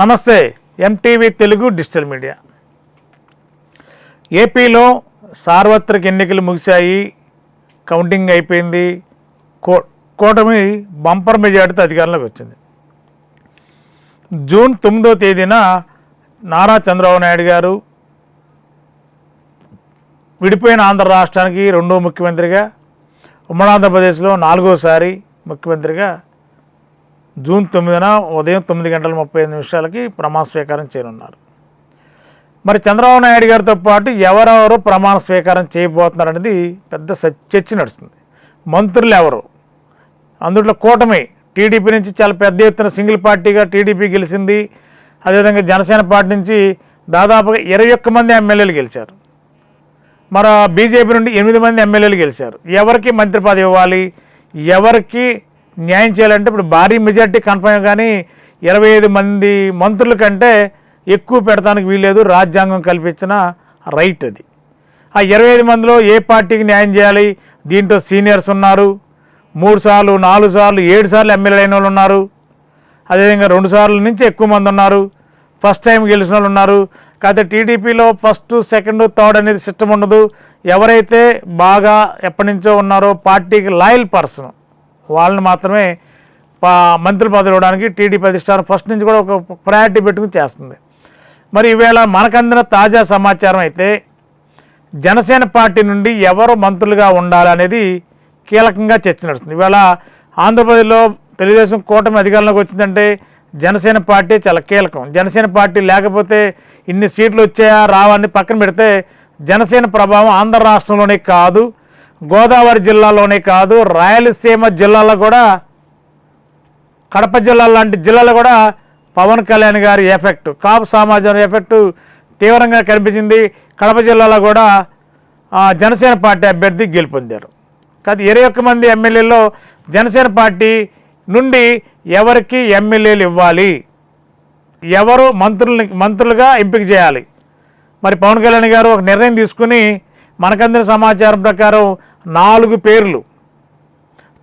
నమస్తే MTV Telugu digital media. ఏపీలో సార్వత్రిక ఎన్నికలు ముగిశాయి కౌంటింగ్ అయిపోయింది కో కూటమి బంపర్ మెజార్టీతో అధికారంలోకి వచ్చింది. జూన్ తొమ్మిదో తేదీన నారా చంద్రబాబు నాయుడు గారు విడిపోయిన ఆంధ్ర రాష్ట్రానికి రెండో ముఖ్యమంత్రిగా ఉమ్మడి ఆంధ్రప్రదేశ్లో నాలుగోసారి ముఖ్యమంత్రిగా జూన్ తొమ్మిదిన ఉదయం తొమ్మిది గంటల ముప్పై ఐదు నిమిషాలకి ప్రమాణ స్వీకారం చేయనున్నారు. మరి చంద్రబాబు నాయుడు గారితో పాటు ఎవరెవరు ప్రమాణ స్వీకారం చేయబోతున్నారు అనేది పెద్ద చర్చ నడుస్తుంది. మంత్రులు ఎవరు? అందులో కూటమి టీడీపీ నుంచి చాలా పెద్ద ఎత్తున సింగిల్ పార్టీగా టీడీపీ గెలిచింది. అదేవిధంగా జనసేన పార్టీ నుంచి దాదాపుగా ఇరవై ఒక్క మంది ఎమ్మెల్యేలు గెలిచారు. మరి బీజేపీ నుండి ఎనిమిది మంది ఎమ్మెల్యేలు గెలిచారు. ఎవరికి మంత్రి పదవి ఇవ్వాలి? ఎవరికి న్యాయం చేయాలంటే ఇప్పుడు భారీ మెజార్టీ కన్ఫర్మ్ కానీ ఇరవై ఐదు మంది మంత్రుల కంటే ఎక్కువ పెడతానికి వీల్లేదు. రాజ్యాంగం కల్పించిన రైట్ అది. ఆ ఇరవై ఐదు మందిలో ఏ పార్టీకి న్యాయం చేయాలి? దీంట్లో సీనియర్స్ ఉన్నారు. మూడు సార్లు నాలుగు సార్లు ఏడు సార్లు ఎమ్మెల్యే అయిన వాళ్ళు ఉన్నారు. అదేవిధంగా రెండు సార్లు నుంచి ఎక్కువ మంది ఉన్నారు. ఫస్ట్ టైం గెలిచిన వాళ్ళు ఉన్నారు. కాకపోతే టీడీపీలో ఫస్ట్ సెకండ్ థర్డ్ అనేది సిస్టమ్ ఉండదు. ఎవరైతే బాగా ఎప్పటి నుంచో ఉన్నారో పార్టీకి లాయల్ పర్సన్ వాళ్ళని మాత్రమే పా మంత్రి పదవి ఇవ్వడానికి టీడీపీ అధిష్టానం ఫస్ట్ నుంచి కూడా ఒక ప్రయారిటీ పెట్టుకుని చేస్తుంది. మరి ఈవేళ మనకందిన తాజా సమాచారం అయితే జనసేన పార్టీ నుండి ఎవరు మంత్రులుగా ఉండాలనేది కీలకంగా చర్చ నడుస్తుంది. ఈవేళ ఆంధ్రప్రదేశ్లో తెలుగుదేశం కూటమి అధికారంలోకి వచ్చిందంటే జనసేన పార్టీ చాలా కీలకం. జనసేన పార్టీ లేకపోతే ఇన్ని సీట్లు వచ్చాయా రావని పక్కన పెడితే జనసేన ప్రభావం ఆంధ్ర రాష్ట్రంలోనే కాదు గోదావరి జిల్లాలోనే కాదు రాయలసీమ జిల్లాలో కూడా కడప జిల్లా లాంటి జిల్లాలో కూడా పవన్ కళ్యాణ్ గారి ఎఫెక్ట్ కాపు సమాజం ఎఫెక్ట్ తీవ్రంగా కనిపించింది. కడప జిల్లాలో కూడా జనసేన పార్టీ అభ్యర్థి గెలుపొందారు. కాదు ఇరవై ఒక్క మంది ఎమ్మెల్యేల్లో జనసేన పార్టీ నుండి ఎవరికి ఎమ్మెల్యేలు ఇవ్వాలి? ఎవరు మంత్రుల్ని మంత్రులుగా ఎంపిక చేయాలి? మరి పవన్ కళ్యాణ్ గారు ఒక నిర్ణయం తీసుకుని మనకందిన సమాచారం ప్రకారం నాలుగు పేర్లు.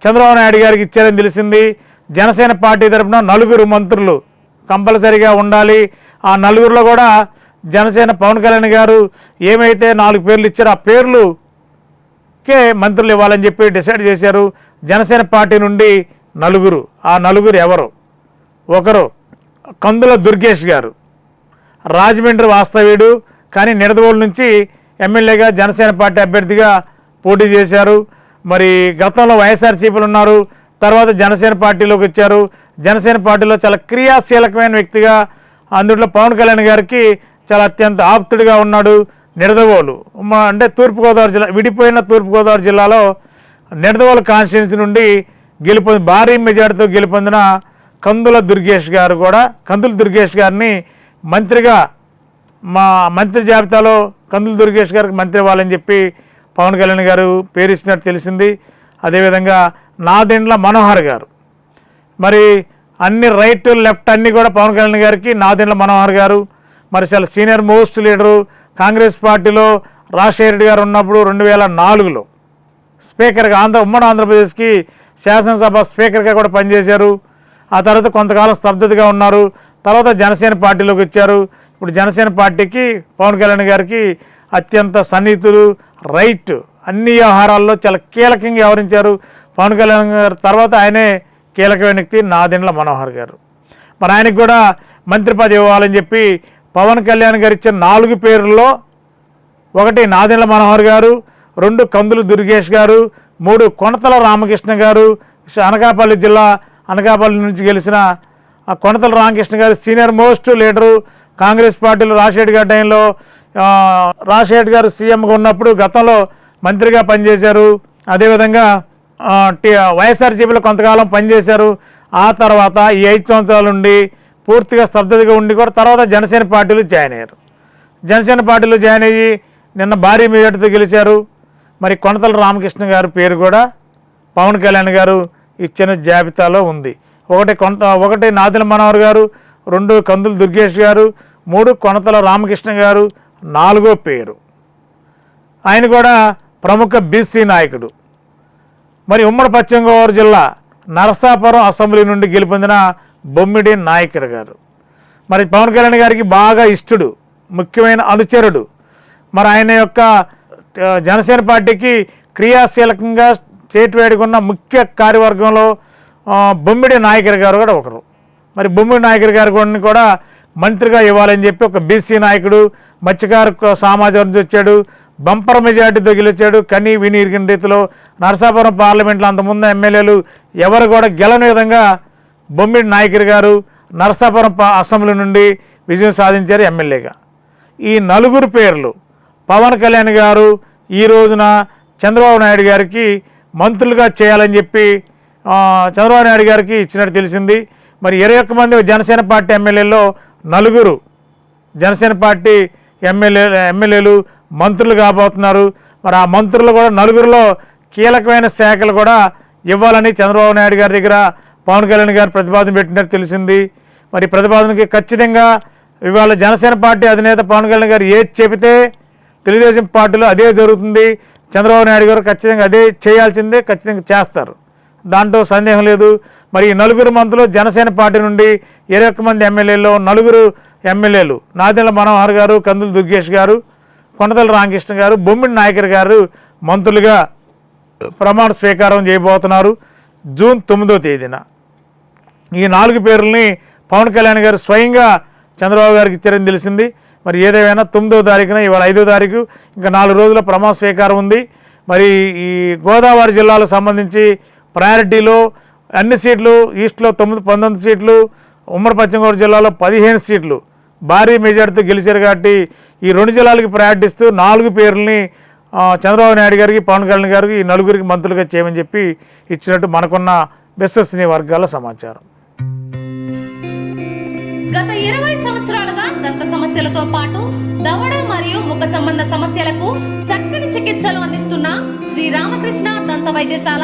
చంద్రబాబు నాయుడు గారికి ఇచ్చారని తెలిసింది. జనసేన పార్టీ తరపున నలుగురు మంత్రులు కంపల్సరీగా ఉండాలి. ఆ నలుగురిలో కూడా జనసేన పవన్ కళ్యాణ్ గారు ఏమైతే నాలుగు పేర్లు ఇచ్చారో ఆ పేర్లుకే మంత్రులు ఇవ్వాలని చెప్పి డిసైడ్ చేశారు. జనసేన పార్టీ నుండి నలుగురు. ఆ నలుగురు ఎవరు? ఒకరు కందుల దుర్గేష్ గారు. రాజమండ్రి వాస్తవ్యుడు. కానీ నిడదవోలు నుంచి ఎమ్మెల్యేగా జనసేన పార్టీ అభ్యర్థిగా పోటీ చేశారు. మరి గతంలో వైఎస్ఆర్సీపీలు ఉన్నారు. తర్వాత జనసేన పార్టీలోకి వచ్చారు. జనసేన పార్టీలో చాలా క్రియాశీలకమైన వ్యక్తిగా అందులో పవన్ కళ్యాణ్ గారికి చాలా అత్యంత ఆప్తుడిగా ఉన్నాడు నిడదవోలు. మా అంటే తూర్పుగోదావరి జిల్లా విడిపోయిన తూర్పుగోదావరి జిల్లాలో నిడదవోలు కాన్స్టిట్యున్సీ నుండి గెలుపొంది భారీ మెజార్టీతో గెలుపొందిన కందుల దుర్గేష్ గారు కూడా కందుల దుర్గేష్ గారిని మంత్రిగా మా మంత్రి జాబితాలో కందుల దుర్గేష్ గారికి మంత్రి ఇవ్వాలని చెప్పి పవన్ కళ్యాణ్ గారు పేరు ఇచ్చినట్టు తెలిసింది. అదేవిధంగా నాదెండ్ల మనోహర్ గారు. మరి అన్ని రైట్ లెఫ్ట్ అన్నీ కూడా పవన్ కళ్యాణ్ గారికి నాదెండ్ల మనోహర్ గారు. మరి చాలా సీనియర్ మోస్ట్ లీడరు కాంగ్రెస్ పార్టీలో రాజశేఖర రెడ్డి గారు ఉన్నప్పుడు రెండు వేల నాలుగులో స్పీకర్గా ఆంధ్ర ఉమ్మడి ఆంధ్రప్రదేశ్కి శాసనసభ స్పీకర్గా కూడా పనిచేశారు. ఆ తర్వాత కొంతకాలం స్తబ్దతగా ఉన్నారు. తర్వాత జనసేన పార్టీలోకి వచ్చారు. ఇప్పుడు జనసేన పార్టీకి పవన్ కళ్యాణ్ గారికి అత్యంత సన్నిహితులు రైట్. అన్ని వ్యవహారాల్లో చాలా కీలకంగా వ్యవహరించారు పవన్ కళ్యాణ్ గారు. తర్వాత ఆయనే కీలకమైన వ్యక్తి నాదెండ్ల మనోహర్ గారు. మరి ఆయనకు కూడా మంత్రి పదవి ఇవ్వాలని చెప్పి పవన్ కళ్యాణ్ గారు ఇచ్చిన నాలుగు పేర్లలో ఒకటి నాదెండ్ల మనోహర్ గారు రెండు కందులు దుర్గేష్ గారు మూడు కొనతల రామకృష్ణ గారు. అనకాపల్లి జిల్లా అనకాపల్లి నుంచి గెలిచిన ఆ కొనతల రామకృష్ణ గారు సీనియర్ మోస్ట్ లీడరు కాంగ్రెస్ పార్టీలో రాజశేఖర్ గారి టైంలో రాజశేఖర్ గారు సీఎంగా ఉన్నప్పుడు గతంలో మంత్రిగా పనిచేశారు. అదేవిధంగా వైఎస్ఆర్సీపీలో కొంతకాలం పనిచేశారు. ఆ తర్వాత ఈ ఐదు సంవత్సరాల నుండి పూర్తిగా స్తబ్దతగా ఉండి కూడా తర్వాత జనసేన పార్టీలో జాయిన్ అయ్యారు. జనసేన పార్టీలో జాయిన్ అయ్యి నిన్న భారీ మెజార్టీతో గెలిచారు. మరి కొనతల రామకృష్ణ గారి పేరు కూడా పవన్ కళ్యాణ్ గారు ఇచ్చిన జాబితాలో ఉంది. ఒకటి కొంత ఒకటి నాదిల మనోహర్ గారు రెండు కందులు దుర్గేష్ గారు మూడు కొనతల రామకృష్ణ గారు నాలుగో పేరు. ఆయన కూడా ప్రముఖ బీసీ నాయకుడు. మరి ఉమ్మడి పశ్చిమ గోదావరి జిల్లా నరసాపురం అసెంబ్లీ నుండి గెలుపొందిన బొమ్మిడి నాయకర్ గారు. మరి పవన్ కళ్యాణ్ గారికి బాగా ఇష్టడు ముఖ్యమైన అనుచరుడు. మరి ఆయన యొక్క జనసేన పార్టీకి క్రియాశీలకంగా చేతి వేడుకున్న ముఖ్య కార్యవర్గంలో బొమ్మిడి నాయకర్ గారు కూడా ఒకరు. మరి బొమ్మిడి నాయకర్ గారు కూడా మంత్రిగా ఇవ్వాలని చెప్పి ఒక బీసీ నాయకుడు మత్స్యకార క- సమాజం నుంచి వచ్చాడు బంపర్ మెజార్టీతో గెలిచాడు కనీ విని ఇరిగిన రీతిలో నరసాపురం పార్లమెంట్లో అంతకుముందు ఎమ్మెల్యేలు ఎవరు కూడా గెలని విధంగా బొమ్మిడి నాయకర్ గారు నరసాపురం అసెంబ్లీ నుండి విజయం సాధించారు ఎమ్మెల్యేగా. ఈ నలుగురు పేర్లు పవన్ కళ్యాణ్ గారు ఈ రోజున చంద్రబాబు నాయుడు గారికి మంత్రులుగా చేయాలని చెప్పి చంద్రబాబు నాయుడు గారికి ఇచ్చినట్టు తెలిసింది. మరి ఇరవై ఒక్క మంది జనసేన పార్టీ ఎమ్మెల్యేల్లో నలుగురు జనసేన పార్టీ ఎమ్మెల్యే ఎమ్మెల్యేలు మంత్రులు కాబోతున్నారు. మరి ఆ మంత్రులు కూడా నలుగురిలో కీలకమైన శాఖలు కూడా ఇవ్వాలని చంద్రబాబు నాయుడు గారి దగ్గర పవన్ కళ్యాణ్ గారు ప్రతిపాదన పెట్టినట్టు తెలిసింది. మరి ప్రతిపాదనకి ఖచ్చితంగా ఇవాళ జనసేన పార్టీ అధినేత పవన్ కళ్యాణ్ గారు ఏది చెబితే తెలుగుదేశం పార్టీలో అదే జరుగుతుంది. చంద్రబాబు నాయుడు గారు ఖచ్చితంగా అదే చేయాల్సిందే ఖచ్చితంగా చేస్తారు. దాంట్లో సందేహం లేదు. మరి నలుగురు మంత్రులు జనసేన పార్టీ నుండి ఇరవై ఒక్క మంది ఎమ్మెల్యేల్లో నలుగురు ఎమ్మెల్యేలు. నాదెండ్ల మనోహర్ గారు కందులు దుర్గేష్ గారు కొండతల రామకృష్ణ గారు బొమ్మిడి నాయకర్ గారు మంత్రులుగా ప్రమాణ స్వీకారం చేయబోతున్నారు జూన్ తొమ్మిదో తేదీన. ఈ నాలుగు పేర్లని పవన్ కళ్యాణ్ గారు స్వయంగా చంద్రబాబు గారికి ఇచ్చారని తెలిసింది. మరి ఏదేమైనా తొమ్మిదో తారీఖున ఇవాళ ఐదో తారీఖు ఇంకా నాలుగు రోజుల ప్రమాణ స్వీకారం ఉంది. మరి ఈ గోదావరి జిల్లాలకు సంబంధించి ప్రయారిటీలో అన్ని సీట్లు ఈస్ట్లో తొమ్మిది పంతొమ్మిది సీట్లు ఉమ్మడి పశ్చిమ గోదావరి జిల్లాలో పదిహేను సీట్లు. భారీ మెజార్టీతో గెలిచారు కాబట్టి ఈ రెండు జిల్లాలకి ప్రయాటిస్తూ నాలుగు పేర్లని చంద్రబాబు నాయుడు గారికి పవన్ కళ్యాణ్ గారికి ఈ నలుగురికి మంత్రులుగా చేయమని చెప్పి ఇచ్చినట్టు మనకున్న విశ్వసనీయ వర్గాల సమాచారం. గత ఇరవై సంవత్సరాలుగా దంత సమస్యలతో పాటు దవడ మరియు ముఖ సంబంధ సమస్యలకు చక్కని చికిత్సలు అందిస్తున్న శ్రీ రామకృష్ణ దంత వైద్యశాల